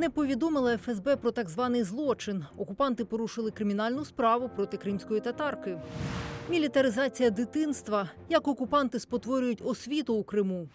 Не повідомила ФСБ про так званий злочин. Окупанти порушили кримінальну справу проти кримської татарки. Мілітаризація дитинства. Як окупанти спотворюють освіту у Криму.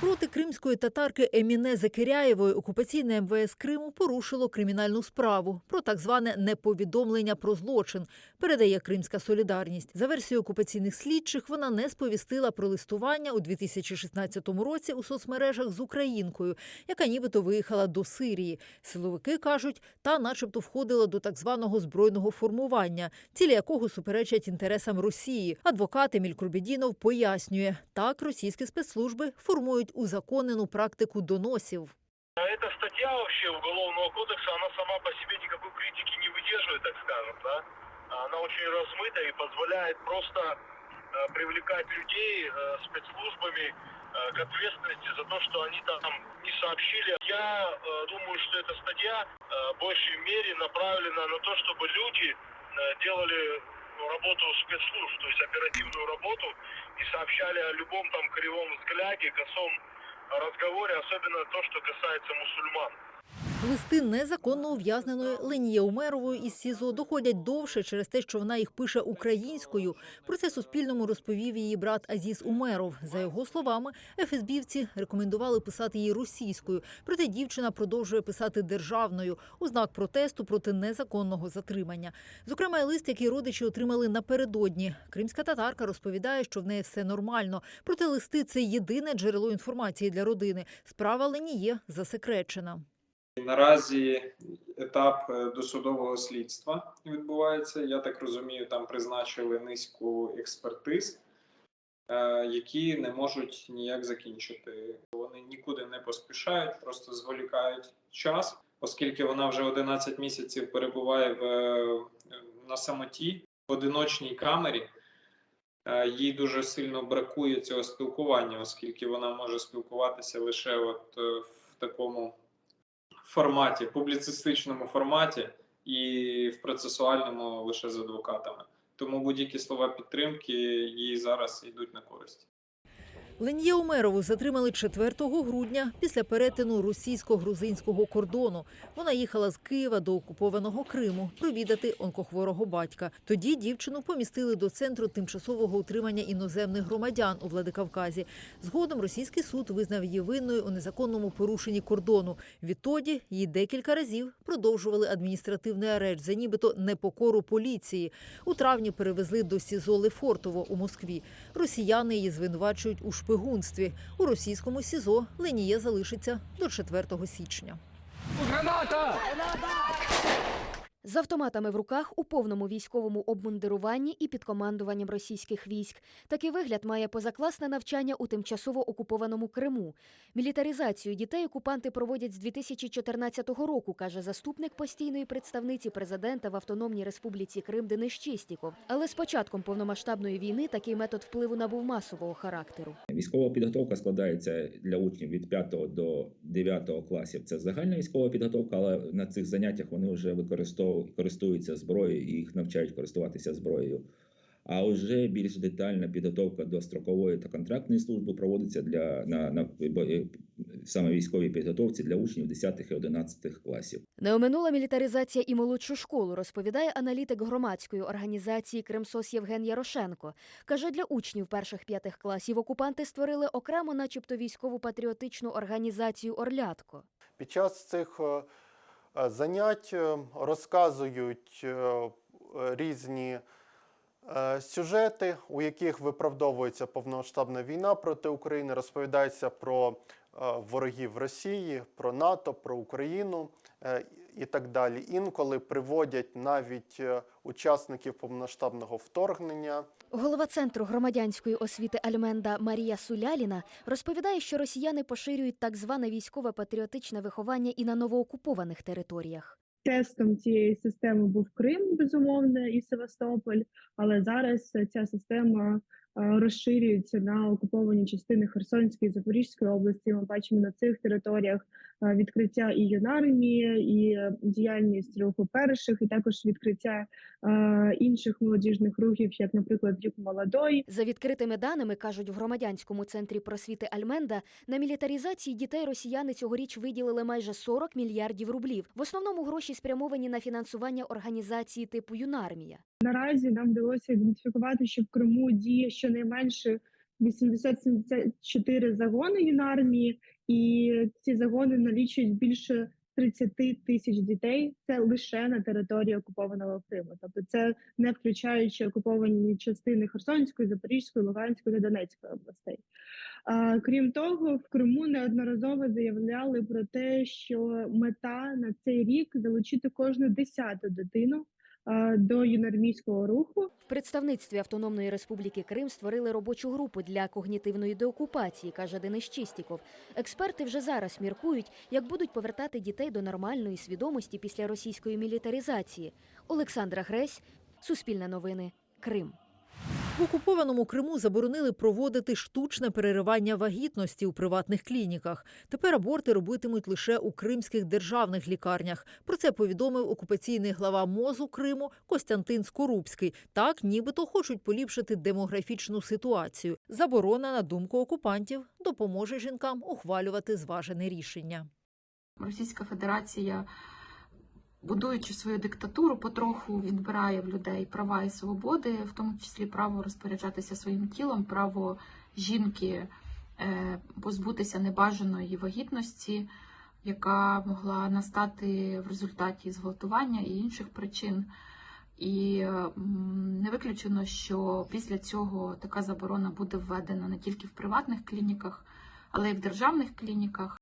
Проти кримської татарки Еміне Закиряєвої окупаційне МВС Криму порушило кримінальну справу про так зване неповідомлення про злочин. Передає Кримська солідарність. За версією окупаційних слідчих, вона не сповістила про листування у 2016 році у соцмережах з українкою, яка нібито виїхала до Сирії. Силовики кажуть, та, начебто, входила до так званого збройного формування, цілі якого суперечать інтересам Росії. Адвокат Еміль Курбідінов пояснює, так російські спецслужби формують узаконену практику доносів. Эта статья вообще Уголовного кодекса, она сама по себе никакой критики не выдерживает, так скажем, да. Она очень размыта и позволяет просто э, привлекать людей э, спецслужбами э, к ответственности за то, что они там не сообщили. Я э, думаю, что эта статья э, в большей мере направлена на то, чтобы люди э, делали ну, работу спецслужб, то есть оперативную работу и сообщали о любом там кривом взгляде, косом разговоре, особенно то, что касается мусульман. Листи незаконно ув'язненої Ленії Умерової із СІЗО доходять довше через те, що вона їх пише українською. Про це Суспільному розповів її брат Азіз Умеров. За його словами, ФСБівці рекомендували писати її російською, проте дівчина продовжує писати державною у знак протесту проти незаконного затримання. Зокрема, лист, який родичі отримали напередодні. Кримська татарка розповідає, що в неї все нормально. Проте листи це єдине джерело інформації для родини. Справа Леніє засекречена. Наразі етап е, досудового слідства відбувається. Я так розумію, там призначили низку експертиз, е, які не можуть ніяк закінчити. Вони нікуди не поспішають, просто зволікають час, оскільки вона вже 11 місяців перебуває в, на самоті в одиночній камері. Е, Їй дуже сильно бракує цього спілкування, оскільки вона може спілкуватися лише от в такому форматі, публіцистичному форматі і в процесуальному лише з адвокатами. Тому будь-які слова підтримки їй зараз йдуть на користь. Лен'є Умерову затримали 4 грудня після перетину російсько-грузинського кордону. Вона їхала з Києва до окупованого Криму провідати онкохворого батька. Тоді дівчину помістили до центру тимчасового утримання іноземних громадян у Владикавказі. Згодом російський суд визнав її винною у незаконному порушенні кордону. Відтоді її декілька разів продовжували адміністративний арешт за нібито непокору поліції. У травні перевезли до СІЗО Лефортово у Москві. Росіяни її звинувачують у шпигунстві. У російському СІЗО Леніє залишиться до 4 січня. З автоматами в руках у повному військовому обмундируванні і під командуванням російських військ. Такий вигляд має позакласне навчання у тимчасово окупованому Криму. Мілітаризацію дітей окупанти проводять з 2014 року, каже заступник постійної представниці президента в Автономній Республіці Крим Денис Чистіков. Але з початком повномасштабної війни такий метод впливу набув масового характеру. Військова підготовка складається для учнів від 5 до 9 класів. Це загальна військова підготовка, але на цих заняттях вони вже використовують користуються зброєю і їх навчають користуватися зброєю. А вже більш детальна підготовка до строкової та контрактної служби проводиться для на, на саме військовій підготовці для учнів 10 і 11 класів. Не оминула мілітаризація і молодшу школу, розповідає аналітик громадської організації Кримсос Євген Ярошенко. Каже, для учнів перших п'ятих класів окупанти створили окремо, начебто, військову патріотичну організацію Орлятко. Під час цих е, е, занять е, розказують е, різні е, сюжети, у яких виправдовується повномасштабна війна проти України, розповідається про ворогів Росії, про НАТО, про Україну е, і так далі. Інколи приводять навіть е, учасників повномасштабного вторгнення. Голова центру громадянської освіти Альменда Марія Суляліна розповідає, що росіяни поширюють так зване військове патріотичне виховання і на новоокупованих територіях. Тестом цієї системи був Крим, безумовно, і Севастополь, але зараз ця система е, розширюється на окуповані частини Херсонської, Запорізької області. Ми бачимо на цих територіях е, відкриття і юнармії, і е, діяльність руху перших, і також відкриття інших молодіжних рухів, як, наприклад, рік молодой. За відкритими даними кажуть в громадянському центрі просвіти Альменда, на мілітаризації дітей росіяни цьогоріч виділили майже 40 мільярдів рублів. В основному гроші спрямовані на фінансування організації типу Юнармія. Наразі нам вдалося ідентифікувати, що в Криму діє щонайменше 80-74 загони юнармії, і ці загони налічують більше 30 тисяч дітей. Це лише на території окупованого Криму. Тобто, це не включаючи окуповані частини Херсонської, Запорізької, Луганської та Донецької областей. А, Крім того, в Криму неодноразово заявляли про те, що мета на цей рік залучити кожну десяту дитину до юнармійського руху. В представництві Автономної Республіки Крим створили робочу групу для когнітивної деокупації, каже Денис Чистіков. Експерти вже зараз міркують, як будуть повертати дітей до нормальної свідомості після російської мілітаризації. Олександра Гресь, Суспільне новини, Крим. В окупованому Криму заборонили проводити штучне переривання вагітності у приватних клініках. Тепер аборти робитимуть лише у кримських державних лікарнях. Про це повідомив окупаційний глава МОЗу Криму Костянтин Скорубський. Так, нібито хочуть поліпшити демографічну ситуацію. Заборона, на думку окупантів, допоможе жінкам ухвалювати зважене рішення. Російська Федерація, будуючи свою диктатуру, потроху відбирає в людей права і свободи, в тому числі право розпоряджатися своїм тілом, право жінки е, позбутися небажаної вагітності, яка могла настати в результаті зґвалтування і інших причин. І не виключено, що після цього така заборона буде введена не тільки в приватних клініках, але й в державних клініках.